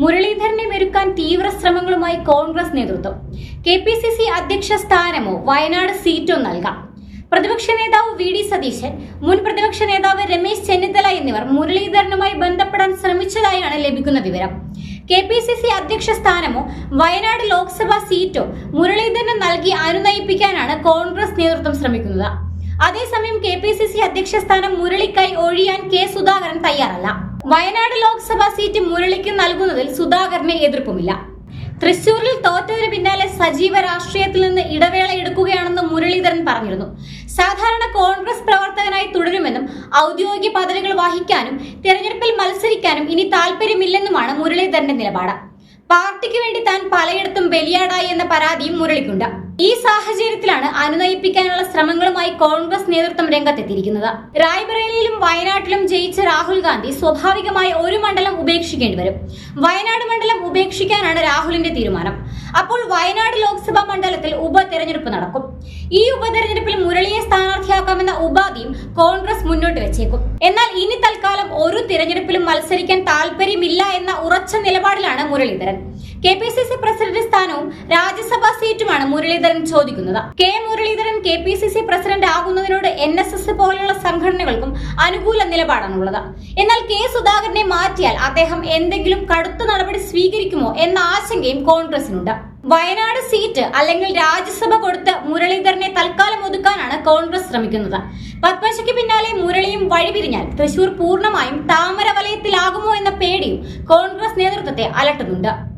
മുരളീധരനെ മെരുക്കാൻ തീവ്ര ശ്രമങ്ങളുമായി കോൺഗ്രസ് നേതൃത്വം. കെ പി സി സി അധ്യക്ഷ സ്ഥാനമോ വയനാട് സീറ്റോ നൽകാം. പ്രതിപക്ഷ നേതാവ് വി ഡി സതീശൻ മുൻ പ്രതിപക്ഷ നേതാവ് രമേശ് ചെന്നിത്തല എന്നിവർ മുരളീധരനുമായി ബന്ധപ്പെടാൻ ശ്രമിച്ചതായാണ് ലഭിക്കുന്ന വിവരം. കെ പി സി സി അധ്യക്ഷ സ്ഥാനമോ വയനാട് ലോക്സഭാ സീറ്റോ മുരളീധരന് നൽകി അനുനയിപ്പിക്കാനാണ് കോൺഗ്രസ് നേതൃത്വം ശ്രമിക്കുന്നത്. അതേസമയം കെ പി സി സി അധ്യക്ഷ സ്ഥാനം മുരളിക്കായി ഒഴിയാൻ കെ സുധാകരൻ തയ്യാറല്ല. വയനാട് ലോക്സഭാ സീറ്റ് മുരളിക്ക് നൽകുന്നതിൽ സുധാകരന് എതിർപ്പുമില്ല. തൃശൂരിൽ തോറ്റതിന് പിന്നാലെ സജീവ രാഷ്ട്രീയത്തിൽ നിന്ന് ഇടവേള എടുക്കുകയാണെന്ന് മുരളീധരൻ പറഞ്ഞിരുന്നു. സാധാരണ കോൺഗ്രസ് പ്രവർത്തകനായി തുടരുമെന്നും ഔദ്യോഗിക പദവികൾ വഹിക്കാനും തെരഞ്ഞെടുപ്പിൽ മത്സരിക്കാനും ഇനി താല്പര്യമില്ലെന്നുമാണ് മുരളീധരന്റെ നിലപാട്. പാർട്ടിക്ക് വേണ്ടി താൻ പലയിടത്തും ബലിയാടായി എന്ന പരാതിയും മുരളിക്കുണ്ട്. ഈ സാഹചര്യത്തിലാണ് അനുനയിപ്പിക്കാനുള്ള ശ്രമങ്ങളുമായി കോൺഗ്രസ് നേതൃത്വം രംഗത്തെത്തിയിരിക്കുന്നത്. റായ്ബറേലിയിലും വയനാട്ടിലും ജയിച്ച രാഹുൽ ഗാന്ധി സ്വാഭാവികമായി ഒരു മണ്ഡലം ഉപേക്ഷിക്കേണ്ടി വരും. വയനാട് മണ്ഡലം ഉപേക്ഷിക്കാനാണ് രാഹുലിന്റെ തീരുമാനം. അപ്പോൾ വയനാട് ലോക്സഭാ മണ്ഡലത്തിൽ ഉപതെരഞ്ഞെടുപ്പ് നടക്കും. ഈ ഉപതെരഞ്ഞെടുപ്പിൽ മുരളിയെ സ്ഥാനാർത്ഥിയാക്കാമെന്ന ഉപാധിയും കോൺഗ്രസ് മുന്നോട്ട് വെച്ചേക്കും. എന്നാൽ ഇനി തൽക്കാലം ഒരു തിരഞ്ഞെടുപ്പിലും മത്സരിക്കാൻ താല്പര്യമില്ല എന്ന ഉറച്ച നിലപാടിലാണ് Muraleedharan. K P C C president സ്ഥാനവും രാജ്യസഭാ സീറ്റുമാണ് മുരളീധരൻ ചോദിക്കുന്നത്. K. Muraleedharan K P C C president ആകുന്നതിനോട് N S S പോലുള്ള സംഘടനകൾക്കും അനുകൂല നിലപാടാണുള്ളത്. എന്നാൽ കെ. സുധാകരനെ മാറ്റിയാൽ അദ്ദേഹം എന്തെങ്കിലും കടുത്ത നടപടി സ്വീകരിക്കുമോ എന്ന ആശങ്കയും കോൺഗ്രസിനുണ്ട്. വയനാട് സീറ്റ് അല്ലെങ്കിൽ രാജ്യസഭ കൊടുത്ത് മുരളീധരനെ തൽക്കാലം ഒതുക്കാനാണ് കോൺഗ്രസ് ശ്രമിക്കുന്നത്. പത്മശയ്ക്ക് പിന്നാലെ മുരളിയും വഴിപിരിഞ്ഞാൽ തൃശൂർ പൂർണമായും താമര വലയത്തിലാകുമോ എന്ന പേടിയും കോൺഗ്രസ് നേതൃത്വത്തെ അലട്ടുന്നുണ്ട്.